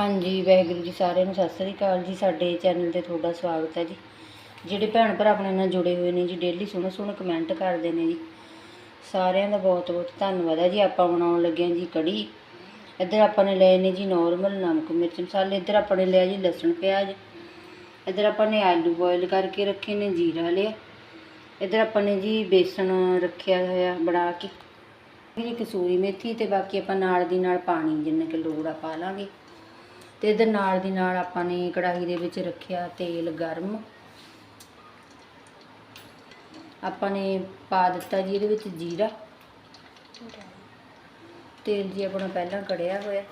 ਹਾਂਜੀ, ਵਾਹਿਗੁਰੂ ਜੀ, ਸਾਰਿਆਂ ਨੂੰ ਸਤਿ ਸ੍ਰੀ ਅਕਾਲ ਜੀ। ਸਾਡੇ ਚੈਨਲ ਤੇ ਤੁਹਾਡਾ ਸਵਾਗਤ ਹੈ ਜੀ। ਜਿਹੜੇ ਭੈਣ ਭਰਾ ਆਪਣੇ ਨਾਲ ਜੁੜੇ ਹੋਏ ਨੇ ਜੀ ਡੇਲੀ ਸੋਹਣਾ ਸੋਹਣਾ ਕਮੈਂਟ ਕਰਦੇ ਨੇ ਜੀ। ਸਾਰਿਆਂ ਦਾ ਬਹੁਤ ਬਹੁਤ ਧੰਨਵਾਦ ਹੈ ਜੀ। ਆਪਾਂ ਬਣਾਉਣ ਲੱਗੇ ਹਾਂ ਜੀ ਕੜੀ। ਇੱਧਰ ਆਪਾਂ ਨੇ ਲਏ ਨੇ ਜੀ ਨਾਰਮਲ ਨਮਕ ਮਿਰਚ ਮਸਾਲੇ। ਇੱਧਰ ਆਪਾਂ ਨੇ ਲਿਆ ਜੀ ਲਸਣ ਪਿਆਜ਼। ਇੱਧਰ ਆਪਾਂ ਨੇ ਆਲੂ ਬੋਇਲ ਕਰਕੇ ਰੱਖੇ ਨੇ, ਜੀਰਾ ਲਿਆ। ਇੱਧਰ ਆਪਾਂ ਨੇ ਜੀ ਬੇਸਣ ਰੱਖਿਆ ਹੋਇਆ ਬਣਾ ਕੇ। ਇਹ ਕਸੂਰੀ ਮੇਥੀ ਤੇ ਬਾਕੀ ਆਪਾਂ ਨਾਲ ਦੀ ਨਾਲ ਪਾਣੀ ਜਿੰਨਾ ਕਿ ਲੋੜ ਆ ਪਾ ਲਾਂਗੇ। ਤੇ ਇਹਦੇ ਨਾਲ ਦੀ ਨਾਲ ਆਪਾਂ ਨੇ ਕੜਾਹੀ ਦੇ ਵਿੱਚ ਰੱਖਿਆ ਤੇਲ ਗਰਮ। ਆਪਾਂ ਨੇ ਪਾ ਦਿੱਤਾ ਜੀ ਇਹਦੇ ਵਿੱਚ ਜੀਰਾ। ਤੇਲ ਜੀ ਆਪਣਾ ਪਹਿਲਾਂ ਕੜਿਆ ਹੋਇਆ।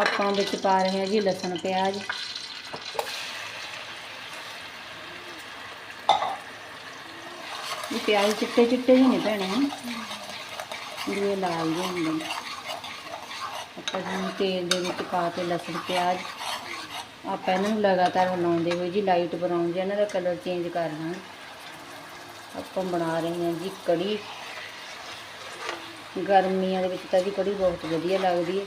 ਆਪਾਂ ਵਿੱਚ ਪਾ ਰਹੇ ਹਾਂ ਜੀ ਲਸਣ ਪਿਆਜ਼। ਇਹ ਪਿਆਜ਼ ਚਿੱਟੇ ਚਿੱਟੇ ਹੀ ਨੇ ਭੈਣੇ। ਹਨ ਜਿਹੜੇ ਲਾਲ ਜਿਹੇ ਹੁੰਦੇ ਨੇ। ਆਪਾਂ ਜਿਹਨੂੰ ਤੇਲ ਦੇ ਵਿੱਚ ਪਾ ਕੇ ਲਸਣ, ਪਿਆਜ਼, ਆਪਾਂ ਇਹਨਾਂ ਨੂੰ ਲਗਾਤਾਰ ਹਿਲਾਉਂਦੇ ਹੋਏ ਜੀ ਲਾਈਟ ਬਰਾਊਨ ਜਿਹਾ ਇਹਨਾਂ ਦਾ ਕਲਰ ਚੇਂਜ ਕਰ ਦਾਂਗੇ ਆਪਾਂ ਬਣਾ ਰਹੇ ਹਾਂ ਜੀ ਕੜੀ। ਗਰਮੀਆਂ ਦੇ ਵਿੱਚ ਤਾਂ ਜੀ ਕੜੀ ਬਹੁਤ ਵਧੀਆ ਲੱਗਦੀ ਹੈ।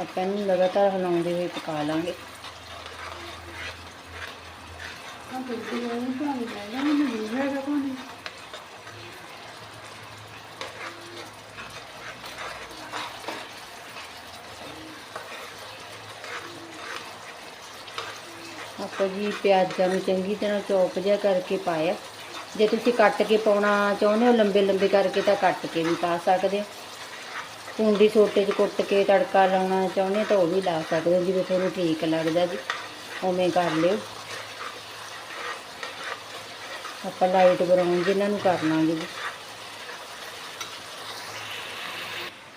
ਆਪਾਂ ਇਹਨੂੰ ਲਗਾਤਾਰ ਹਿਲਾਉਂਦੇ ਹੋਏ ਪਕਾ ਲਾਂਗੇ। ਆਪਾਂ ਜੀ ਪਿਆਜ਼ਾਂ ਨੂੰ ਚੰਗੀ ਤਰ੍ਹਾਂ ਚੌਪ ਜਿਹਾ ਕਰਕੇ ਪਾਇਆ। ਜੇ ਤੁਸੀਂ ਕੱਟ ਕੇ ਪਾਉਣਾ ਚਾਹੁੰਦੇ ਹੋ, ਲੰਬੇ ਲੰਬੇ ਕਰਕੇ ਤਾਂ ਕੱਟ ਕੇ ਵੀ ਪਾ ਸਕਦੇ ਹੋ। ਕੁੰਡੀ ਸੋਟੇ 'ਚ ਕੁੱਟ ਕੇ ਤੜਕਾ ਲਾਉਣਾ ਚਾਹੁੰਦੇ ਹੋ ਤਾਂ ਉਹ ਵੀ ਲਾ ਸਕਦੇ ਹੋ, ਜਿਵੇਂ ਤੁਹਾਨੂੰ ਠੀਕ ਲੱਗਦਾ ਜੀ। ਉਵੇਂ ਕਰ ਲਿਓ। ਆਪਾਂ ਲਾਈਟ ਬਰਾਊਨ ਜਿਨ੍ਹਾਂ ਨੂੰ ਕਰ ਲਾਂਗੇ ਜੀ।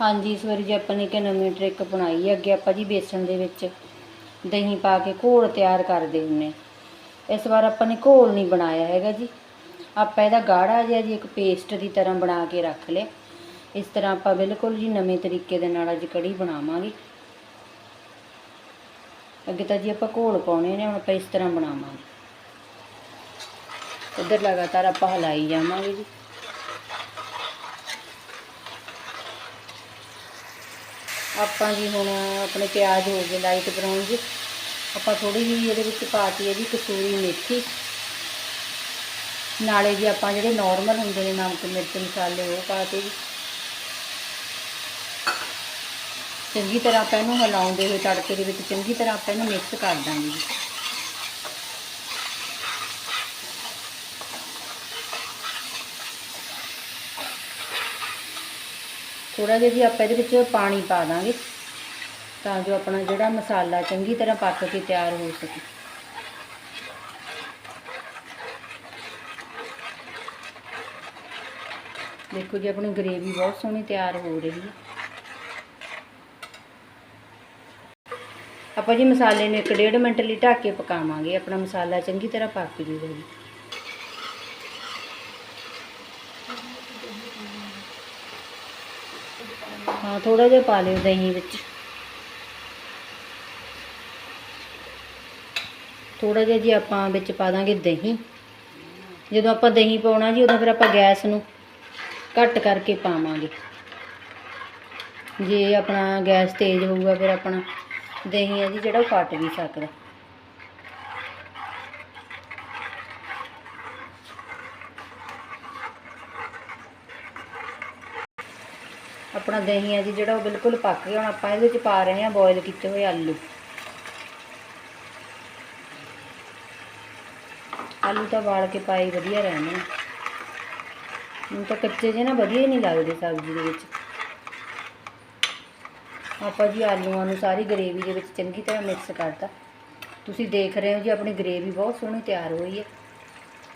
ਹਾਂਜੀ, ਇਸ ਵਾਰੀ ਜੀ ਆਪਾਂ ਨੇ ਇੱਕ ਨਵੀਂ ਟ੍ਰਿਕ ਬਣਾਈ ਹੈ। ਅੱਗੇ ਆਪਾਂ ਜੀ ਬੇਸਣ ਦੇ ਵਿੱਚ ਦਹੀਂ ਪਾ ਕੇ ਘੋਲ ਤਿਆਰ ਕਰਦੇ ਹੁੰਨੇ। ਇਸ ਵਾਰ ਆਪਾਂ ਨੇ ਘੋਲ ਨਹੀਂ ਬਣਾਇਆ ਹੈਗਾ ਜੀ। ਆਪਾਂ ਇਹਦਾ ਗਾੜਾ ਜਿਹਾ ਜੀ ਇੱਕ ਪੇਸਟ ਦੀ ਤਰ੍ਹਾਂ ਬਣਾ ਕੇ ਰੱਖ ਲਿਆ। ਇਸ ਤਰ੍ਹਾਂ ਆਪਾਂ ਬਿਲਕੁਲ ਜੀ ਨਵੇਂ ਤਰੀਕੇ ਦੇ ਨਾਲ ਅੱਜ ਕੜੀ ਬਣਾਵਾਂਗੇ। ਅੱਗੇ ਤਾਂ ਜੀ ਆਪਾਂ ਘੋਲ ਪਾਉਣੇ ਨੇ, ਹੁਣ ਆਪਾਂ ਇਸ ਤਰ੍ਹਾਂ ਬਣਾਵਾਂਗੇ। ਇੱਧਰ ਲਗਾਤਾਰ ਆਪਾਂ ਹਲਾਈ ਜਾਵਾਂਗੇ ਜੀ। ਆਪਾਂ ਜੀ ਹੁਣ ਆਪਣੇ ਪਿਆਜ਼ ਹੋ ਗਏ ਲਾਈਟ ਬਰਾਊਨ ਜੀ। ਆਪਾਂ ਥੋੜੀ ਜਿਹੀ ਇਹਦੇ ਵਿੱਚ ਪਾਤੀ ਹੈ ਜੀ ਕਸੂਰੀ ਮੇਥੀ। ਨਾਲੇ ਜੀ ਆਪਾਂ ਜਿਹੜੇ ਨਾਰਮਲ ਹੁੰਦੇ ਨੇ ਨਮਕ, ਮਿਰਚ, ਮਸਾਲੇ, ਉਹ ਪਾਤੇ ਜੀ। ਚੰਗੀ ਤਰ੍ਹਾਂ ਆਪਾਂ ਇਹਨੂੰ ਹਿਲਾਉਂਦੇ ਹੋਏ ਤੜਕੇ ਦੇ ਵਿੱਚ ਚੰਗੀ ਤਰ੍ਹਾਂ ਆਪਾਂ ਇਹਨੂੰ ਮਿਕਸ ਕਰ ਦਾਂਗੇ ਜੀ। ਥੋੜਾ ਜਿਹਾ ਜੀ ਆਪਾਂ ਇਹਦੇ ਵਿੱਚ ਪਾਣੀ ਪਾ ਦਾਂਗੇ ਤਾਂ ਜੋ ਆਪਣਾ ਜਿਹੜਾ ਮਸਾਲਾ ਚੰਗੀ ਤਰ੍ਹਾਂ ਪੱਕ ਕੇ ਤਿਆਰ ਹੋ ਸਕੇ। ਦੇਖੋ ਜੀ, ਆਪਣੀ ਗ੍ਰੇਵੀ ਬਹੁਤ ਸੋਹਣੀ ਤਿਆਰ ਹੋ ਰਹੀ ਹੈ। ਆਪਾਂ ਜੀ ਮਸਾਲੇ ਨੂੰ 1.5 ਮਿੰਟ ਲਈ ਢੱਕ ਕੇ ਪਕਾਵਾਂਗੇ। ਆਪਣਾ ਮਸਾਲਾ ਚੰਗੀ ਤਰ੍ਹਾਂ ਪੱਕ ਜੂਗਾ ਜੀ। ਹਾਂ ਥੋੜਾ ਜਿਹਾ ਪਾ ਲਿਓ ਦਹੀਂ ਵਿੱਚ। ਥੋੜਾ ਜਿਹਾ ਜੀ ਆਪਾਂ ਵਿੱਚ ਪਾ ਦਾਂਗੇ ਦਹੀਂ। ਜਦੋਂ ਆਪਾਂ ਦਹੀਂ ਪਾਉਣਾ ਜੀ, ਉਦੋਂ ਫਿਰ ਆਪਾਂ ਗੈਸ ਨੂੰ ਘੱਟ ਕਰਕੇ ਪਾਵਾਂਗੇ। ਜੇ ਆਪਣਾ ਗੈਸ ਤੇਜ਼ ਹੋਊਗਾ, ਫਿਰ ਆਪਣਾ ਦਹੀਂ ਹੈ ਜੀ ਜਿਹੜਾ ਉਹ ਫਟ ਵੀ ਸਕਦਾ। ਆਪਣਾ ਦਹੀਂ ਹੈ ਜੀ, ਜਿਹੜਾ ਉਹ ਬਿਲਕੁਲ ਪੱਕ ਗਿਆ, ਹੁਣ ਆਪਾਂ ਇਹਦੇ ਵਿੱਚ ਪਾ ਰਹੇ ਹਾਂ ਬੋਇਲ ਕੀਤੇ ਹੋਏ ਆਲੂ। ਆਲੂ ਤਾਂ ਵਾਲ ਕੇ ਪਾਏ ਵਧੀਆ ਰਹਿਣੇ ਨੇ ਹੁਣ ਤਾਂ ਕੱਚੇ ਜਿਹੇ ਨਾ ਵਧੀਆ ਹੀ ਨਹੀਂ ਲੱਗਦੇ ਸਬਜ਼ੀ ਦੇ ਵਿੱਚ। ਆਪਾਂ ਜੀ ਆਲੂਆਂ ਨੂੰ ਸਾਰੀ ਗਰੇਵੀ ਦੇ ਵਿੱਚ ਚੰਗੀ ਤਰ੍ਹਾਂ ਮਿਕਸ ਕਰਤਾ। ਤੁਸੀਂ ਦੇਖ ਰਹੇ ਹੋ ਜੀ, ਆਪਣੀ ਗਰੇਵੀ ਬਹੁਤ ਸੋਹਣੀ ਤਿਆਰ ਹੋਈ ਹੈ।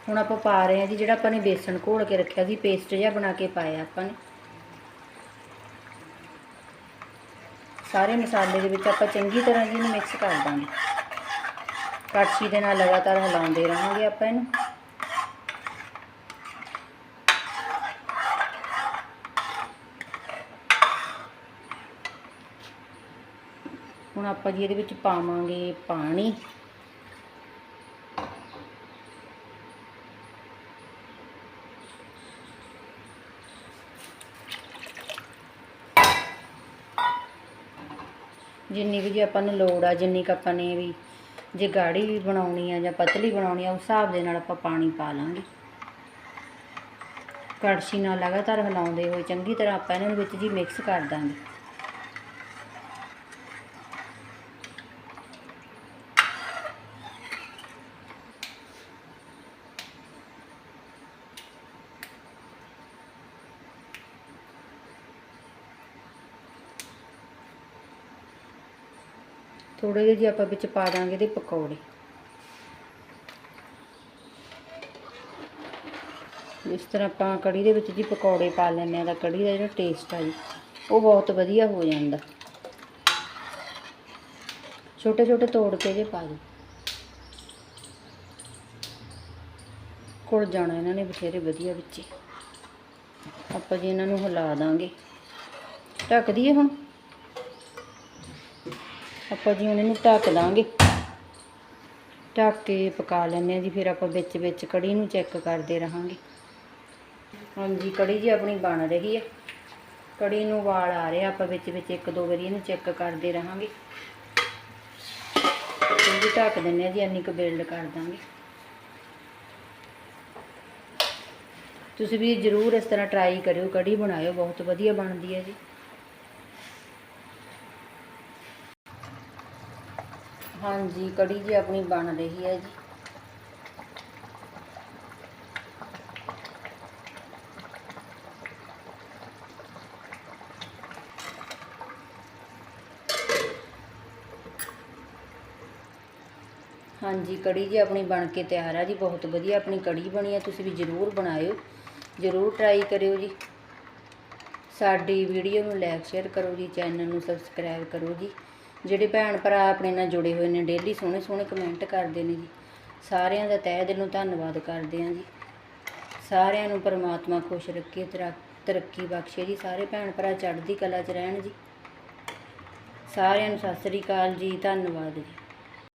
ਹੁਣ ਆਪਾਂ ਪਾ ਰਹੇ ਹਾਂ ਜੀ, ਜਿਹੜਾ ਆਪਾਂ ਨੇ ਬੇਸਣ ਘੋਲ ਕੇ ਰੱਖਿਆ ਸੀ ਪੇਸਟ ਜਿਹਾ ਬਣਾ ਕੇ ਪਾਇਆ ਆਪਾਂ ਨੇ। ਸਾਰੇ ਮਸਾਲੇ ਦੇ ਵਿੱਚ ਆਪਾਂ ਚੰਗੀ ਤਰ੍ਹਾਂ ਜੀ ਇਹਨੂੰ ਮਿਕਸ ਕਰ ਦਾਂਗੇ। ਕੜਛੀ ਦੇ ਨਾਲ ਲਗਾਤਾਰ ਹਿਲਾਉਂਦੇ ਰਹਾਂਗੇ ਆਪਾਂ ਇਹਨੂੰ। ਹੁਣ ਆਪਾਂ ਜੀ ਇਹਦੇ ਵਿੱਚ ਪਾਵਾਂਗੇ ਪਾਣੀ। ਜਿੰਨੀ ਕੁ ਜੀ ਆਪਾਂ ਨੂੰ ਲੋੜ ਆ, ਜਿੰਨੀ ਕੁ ਆਪਾਂ ਨੇ ਵੀ ਜੇ ਗਾੜੀ ਬਣਾਉਣੀ ਆ ਜਾਂ ਪਤਲੀ ਬਣਾਉਣੀ ਆ, ਉਸ ਹਿਸਾਬ ਦੇ ਨਾਲ ਆਪਾਂ ਪਾਣੀ ਪਾ ਲਾਂਗੇ। ਕੜਛੀ ਨਾਲ ਲਗਾਤਾਰ ਹਿਲਾਉਂਦੇ ਹੋਏ ਚੰਗੀ ਤਰ੍ਹਾਂ ਆਪਾਂ ਇਹਨਾਂ ਨੂੰ ਵਿੱਚ ਜੀ ਮਿਕਸ ਕਰ ਦਾਂਗੇ। ਥੋੜੇ ਜਿਹੇ ਜੀ ਆਪਾਂ ਵਿੱਚ ਪਾ ਦਾਂਗੇ ਇਹਦੇ ਪਕੌੜੇ। ਇਸ ਤਰ੍ਹਾਂ ਆਪਾਂ ਕੜੀ ਦੇ ਵਿੱਚ ਜੀ ਪਕੌੜੇ ਪਾ ਲੈਂਦੇ ਆ ਤਾਂ ਕੜੀ ਦਾ ਜਿਹੜਾ ਟੇਸਟ ਆ ਜੀ, ਉਹ ਬਹੁਤ ਵਧੀਆ ਹੋ ਜਾਂਦਾ। ਛੋਟੇ ਛੋਟੇ ਤੋੜ ਕੇ ਜੇ ਪਾ ਦਿਓ ਕੁੜ ਜਾਣਾ ਇਹਨਾਂ ਨੇ ਬਥੇਰੇ ਵਧੀਆ ਵਿੱਚ। ਆਪਾਂ ਜੀ ਇਹਨਾਂ ਨੂੰ ਹਿਲਾ ਦਾਂਗੇ। ਢੱਕ ਦਈਏ ਹੁਣ? ਆਪਾਂ ਜੀ ਹੁਣ ਨੂੰ ਢੱਕ ਦਾਂਗੇ ਢੱਕ ਕੇ ਪਕਾ ਲੈਂਦੇ ਆ ਜੀ, ਫਿਰ ਆਪਾਂ ਵਿੱਚ ਵਿੱਚ ਕੜੀ ਨੂੰ ਚੈੱਕ ਕਰਦੇ ਰਹਾਂਗੇ। ਹਾਂਜੀ, ਕੜੀ ਜੀ ਆਪਣੀ ਬਣ ਰਹੀ ਹੈ ਕੜੀ ਨੂੰ ਵਾਲ ਆ ਰਿਹਾ, ਆਪਾਂ ਵਿੱਚ ਵਿੱਚ ਇੱਕ ਦੋ ਵਾਰੀ ਇਹਨੂੰ ਚੈੱਕ ਕਰਦੇ ਰਹਾਂਗੇ। ਜੀ ਢੱਕ ਦਿੰਦੇ ਆ ਜੀ, ਇੰਨੀ ਕੁ ਬਿਲਡ ਕਰ ਦਾਂਗੇ। ਤੁਸੀਂ ਵੀ ਜਰੂਰ ਇਸ ਤਰ੍ਹਾਂ ਟਰਾਈ ਕਰਿਓ, ਕੜੀ ਬਣਾਇਓ, ਬਹੁਤ ਵਧੀਆ ਬਣਦੀ ਹੈ ਜੀ। ਹਾਂਜੀ, ਕੜੀ ਜੀ ਆਪਣੀ ਬਣ ਰਹੀ ਹੈ ਜੀ। ਹਾਂਜੀ, ਕੜੀ ਜੀ ਆਪਣੀ ਬਣ ਕੇ ਤਿਆਰ ਆ ਜੀ, ਬਹੁਤ ਵਧੀਆ ਆਪਣੀ ਕੜੀ ਬਣੀ ਆ, ਤੁਸੀਂ ਵੀ ਜਰੂਰ ਬਣਾਇਓ, ਜਰੂਰ ਟਰਾਈ ਕਰਿਓ ਜੀ। ਸਾਡੀ ਵੀਡੀਓ ਨੂੰ ਲਾਈਕ ਸ਼ੇਅਰ ਕਰੋ ਜੀ ਚੈਨਲ ਨੂੰ ਸਬਸਕ੍ਰਾਈਬ ਕਰੋ ਜੀ। ਜਿਹੜੇ ਭੈਣ ਭਰਾ ਆਪਣੇ ਨਾਲ ਜੁੜੇ ਹੋਏ ਨੇ, ਡੇਲੀ ਸੋਹਣੇ ਸੋਹਣੇ ਕਮੈਂਟ ਕਰਦੇ ਨੇ ਜੀ। ਸਾਰਿਆਂ ਦਾ ਤਹਿ ਦਿਲੋਂ ਧੰਨਵਾਦ ਕਰਦੇ ਹਾਂ ਜੀ। ਸਾਰਿਆਂ ਨੂੰ ਪਰਮਾਤਮਾ ਖੁਸ਼ ਰੱਖੇ, ਤਰਾ- ਤਰੱਕੀ ਬਖਸ਼ੇ ਜੀ। ਸਾਰੇ ਭੈਣ ਭਰਾ ਚੜ੍ਹਦੀ ਕਲਾ 'ਚ ਰਹਿਣ ਜੀ। ਸਾਰਿਆਂ ਨੂੰ ਸਤਿ ਸ੍ਰੀ ਅਕਾਲ ਜੀ, ਧੰਨਵਾਦ ਜੀ।